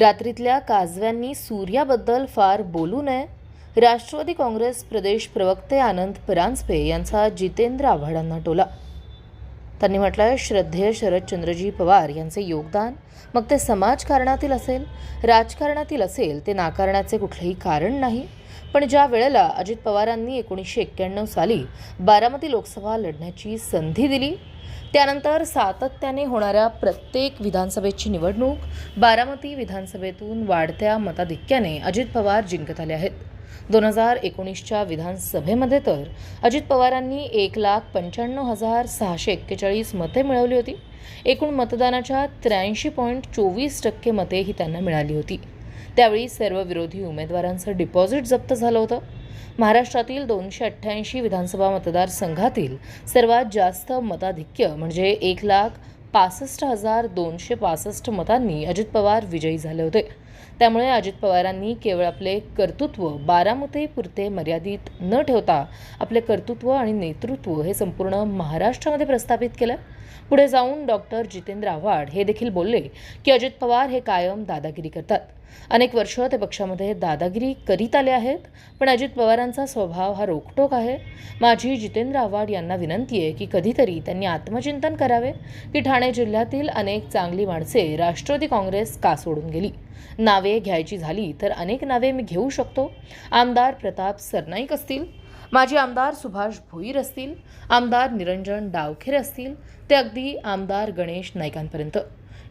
रात्रीतल्या काजव्यांनी सूर्याबद्दल फार बोलू नये? राष्ट्रवादी काँग्रेस प्रदेश प्रवक्ते आनंद परांजपे यांचा जितेंद्र आव्हाडांना टोला. त्यांनी म्हटलं श्रद्धेय शरदचंद्रजी पवार यांचे योगदान मग ते समाजकारणातील असेल? राजकारणातील असेल ते नाकारण्याचे कुठलेही कारण नाही? पण ज्या वेळेला अजित पवारांनी एकोणीसशे एक्क्याण्णव साली बारामती लोकसभा लढण्याची संधी दिली त्यानंतर सातत्याने होणाऱ्या प्रत्येक विधानसभेची निवडणूक बारामती विधानसभेतून वाढत्या मताधिक्याने अजित पवार जिंकत आले आहेत. दोन हजार एकोणीसच्या विधानसभेमध्ये तर अजित पवारांनी एक लाख पंच्याण्णव हजार सहाशे एक्केचाळीस मते मिळवली होती. एकूण मतदानाच्या त्र्याऐंशी पॉईंट चोवीस टक्के मते ही त्यांना मिळाली होती. त्यावेळी सर्व विरोधी उमेदवारांचं डिपॉझिट जप्त झालं होतं. महाराष्ट्रातील दोनशे अठ्ठ्याऐंशी विधानसभा मतदारसंघातील सर्वात जास्त मताधिक्य म्हणजे एक लाख पासष्ट हजार दोनशे पासष्ट मतांनी अजित पवार विजयी झाले होते. त्यामुळे अजित पवारांनी केवळ आपले कर्तृत्व बारामतीपुरते मर्यादित न ठेवता आपले कर्तृत्व आणि नेतृत्व हे संपूर्ण महाराष्ट्रामध्ये प्रस्थापित केलं. पुढे जाऊन डॉक्टर जितेंद्र आव्हाड हे देखील बोलले की अजित पवार हे कायम दादागिरी करतात. अनेक वर्ष ते पक्षामध्ये दादागिरी करीत आले आहेत पण अजित पवारांचा स्वभाव हा रोखटोक आहे. माझी जितेंद्र आव्हाड यांना विनंती आहे की कधीतरी त्यांनी आत्मचिंतन करावे की ठाणे जिल्ह्यातील अनेक चांगली माणसे राष्ट्रवादी काँग्रेस का सोडून गेली? नावे घ्यायची झाली तर अनेक नावे मी घेऊ शकतो? आमदार प्रताप सरनाईक असतील? माजी आमदार सुभाष भोईर असतील आमदार निरंजन डावखेर असतील ते अगदी आमदार गणेश नाईकांपर्यंत.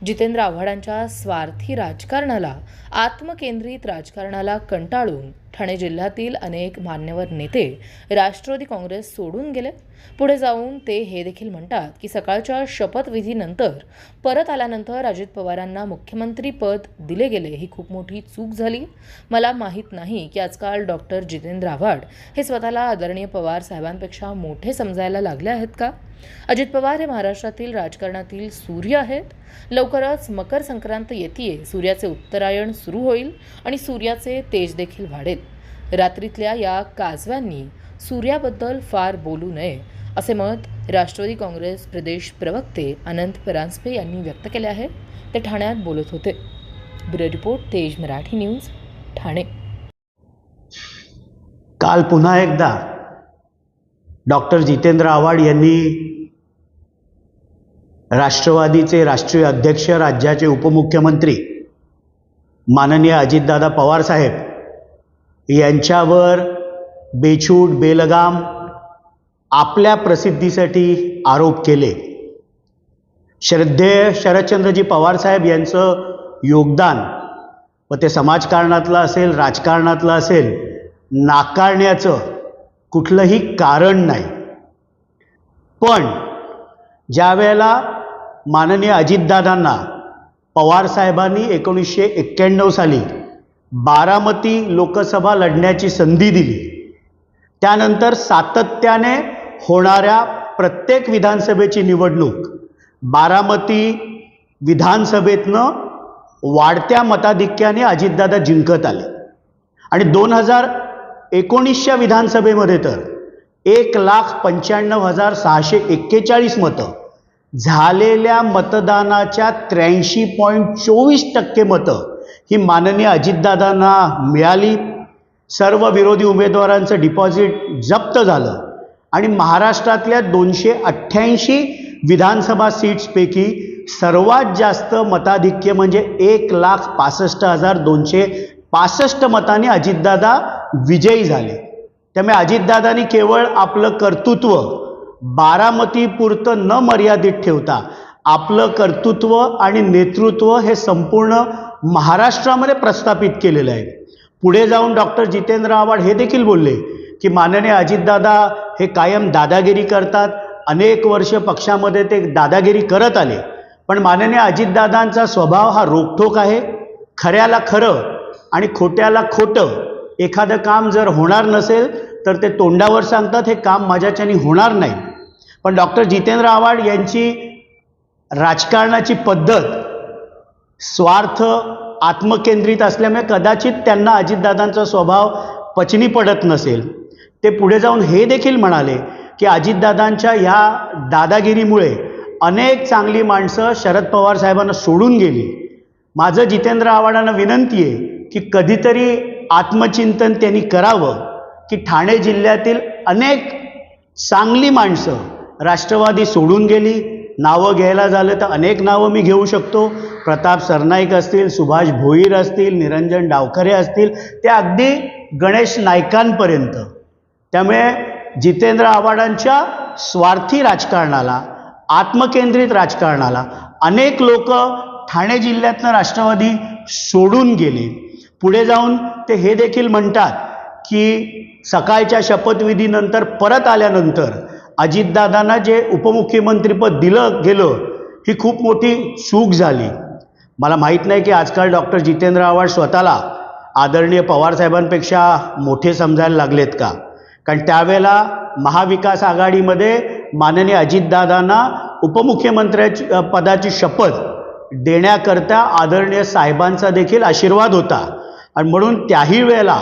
जितेंद्र आव्हाडांच्या स्वार्थी राजकारणाला आत्मकेंद्रित राजकारणाला कंटाळून ठाणे जिल्ह्यातील अनेक मान्यवर नेते राष्ट्रवादी काँग्रेस सोडून गेले. पुढे जाऊन ते हे देखील म्हणतात की सकाळच्या शपथविधीनंतर परत आल्यानंतर अजित पवारांना मुख्यमंत्री पद दिले गेले ही खूप मोठी चूक झाली. मला माहीत नाही की आजकाल डॉक्टर जितेंद्र आव्हाड हे स्वतःला आदरणीय पवार साहेबांपेक्षा मोठे समजायला लागले आहेत का? अजित पवार हे महाराष्ट्रातील राजकारणातील सूर्य आहेत. लवकरच मकर संक्रांत येते सूर्याचे उत्तरायण सुरू होईल आणि सूर्याचे तेज देखील वाढेल. रात्रीतल्या या काजव्यांनी सूर्याबद्दल फार बोलू नये असे मत राष्ट्रवादी काँग्रेस प्रदेश प्रवक्ते अनंत परांजपे यांनी व्यक्त केले आहे. ते ठाण्यात बोलत होते. ब्युरो रिपोर्ट तेज मराठी न्यूज ठाणे. काल पुन्हा एकदा डॉक्टर जितेंद्र आव्हाड यांनी राष्ट्रवादीचे राष्ट्रीय अध्यक्ष राज्याचे उपमुख्यमंत्री माननीय अजितदादा पवार साहेब यांच्यावर बेछूट बेलगाम आपल्या प्रसिद्धीसाठी आरोप केले. श्रद्धेय शरदचंद्रजी पवार साहेब यांचं योगदान व ते समाजकारणातलं असेल राजकारणातलं असेल नाकारण्याचं कुठलंही कारण नाही. पण ज्या वेळेला माननीय अजितदादांना पवारसाहेबांनी एकोणीसशे एक्क्याण्णव साली बारामती लोकसभा लढण्याची संधी दिली. त्यानंतर सातत्याने होणाऱ्या प्रत्येक विधानसभेची निवडणूक बारामती विधानसभेतनं वाढत्या मताधिक्याने अजितदादा जिंकत आले. आणि दोन हजार एकोणीसच्या विधानसभेमध्ये तर एक लाख पंच्याण्णव हजार सहाशे एक्केचाळीस मतं झालेल्या मतदानाच्या त्र्याऐंशी पॉईंट चोवीस टक्के मतं ही माननीय अजितदादांना मिळाली. सर्व विरोधी उमेदवारांचं डिपॉझिट जप्त झालं. आणि महाराष्ट्रातल्या दोनशे अठ्ठ्याऐंशी विधानसभा सीट्सपैकी सर्वात जास्त मताधिक्य म्हणजे एक लाख पासष्ट हजार दोनशे पासष्ट मताने अजितदादा विजयी झाले. त्यामुळे अजितदादांनी केवळ आपलं कर्तृत्व बारामतीपुरतं न मर्यादित ठेवता आपलं कर्तृत्व आणि नेतृत्व हे संपूर्ण महाराष्ट्रामध्ये प्रस्थापित केलेलं आहे. पुढे जाऊन डॉक्टर जितेंद्र आव्हाड हे देखील बोलले की माननीय अजितदादा हे कायम दादागिरी करतात. अनेक वर्ष पक्षामध्ये ते दादागिरी करत आले. पण माननीय अजितदादांचा स्वभाव हा रोखठोक आहे. खऱ्याला खरं आणि खोट्याला खोटं एखादं काम जर होणार नसेल तर ते तोंडावर सांगतात हे काम माझ्याच्यानी होणार नाही. पण डॉक्टर जितेंद्र आव्हाड यांची राजकारणाची पद्धत स्वार्थ आत्मकेंद्रित असल्यामुळे कदाचित त्यांना अजितदादांचा स्वभाव पचनी पडत नसेल. ते पुढे जाऊन हे देखील म्हणाले की अजितदादांच्या ह्या दादागिरीमुळे अनेक चांगली माणसं शरद पवार साहेबांना सोडून गेली. माझं जितेंद्र आव्हाडांना विनंती आहे की कधीतरी आत्मचिंतन त्यांनी करावं की ठाणे जिल्ह्यातील अनेक चांगली माणसं राष्ट्रवादी सोडून गेली. नावं घ्यायला झालं तर अनेक नावं मी घेऊ शकतो. प्रताप सरनाईक असतील सुभाष भोईर असतील निरंजन डावखरे असतील ते अगदी गणेश नायकांपर्यंत त्यामुळे जितेंद्र आव्हाडांच्या स्वार्थी राजकारणाला आत्मकेंद्रित राजकारणाला अनेक लोक ठाणे जिल्ह्यातनं राष्ट्रवादी सोडून गेले. पुढे जाऊन ते हे देखील म्हणतात की सकाळच्या शपथविधीनंतर परत आल्यानंतर अजितदादांना जे उपमुख्यमंत्रीपद दिलं गेलं ही खूप मोठी चूक झाली. मला माहीत नाही की आजकाल डॉक्टर जितेंद्र आव्हाड स्वतःला आदरणीय पवारसाहेबांपेक्षा मोठे समजायला लागलेत का? कारण त्यावेळेला महाविकास आघाडीमध्ये माननीय अजितदादांना उपमुख्यमंत्र्याची पदाची शपथ देण्याकरता आदरणीय साहेबांचा देखील आशीर्वाद होता. आणि म्हणून त्याही वेळेला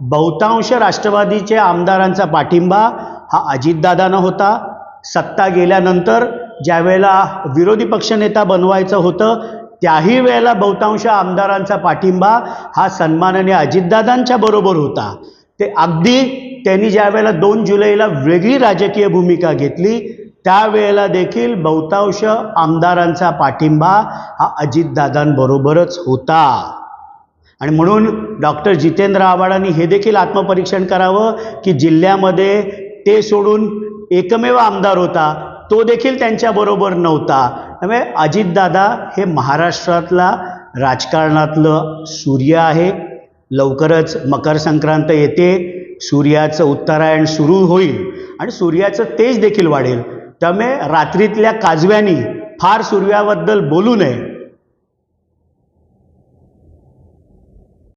बहुतांश राष्ट्रवादीचे आमदारांचा पाठिंबा हा अजितदादांना होता सत्ता गेल्यानंतर ज्यावेळेला विरोधी पक्षनेता बनवायचं होतं त्याही वेळेला बहुतांश आमदारांचा पाठिंबा हा सन्माननीय अजितदादांच्या बरोबर होता. ते अगदी त्यांनी ज्या वेळेला दोन जुलैला वेगळी राजकीय भूमिका घेतली त्यावेळेला देखील बहुतांश आमदारांचा पाठिंबा हा अजितदादांबरोबरच होता. आणि म्हणून डॉक्टर जितेंद्र आव्हाडांनी हे देखील आत्मपरीक्षण करावं की जिल्ह्यामध्ये ते सोडून एकमेव आमदार होता तो देखील त्यांच्याबरोबर नव्हता. त्यामुळे अजितदादा हे महाराष्ट्रातला राजकारणातलं सूर्य आहे. लवकरच मकर संक्रांत येते सूर्याचं उत्तरायण सुरू होईल आणि सूर्याचं तेज देखील वाढेल. त्यामुळे रात्रीतल्या काजव्यांनी फार सूर्याबद्दल बोलू नये.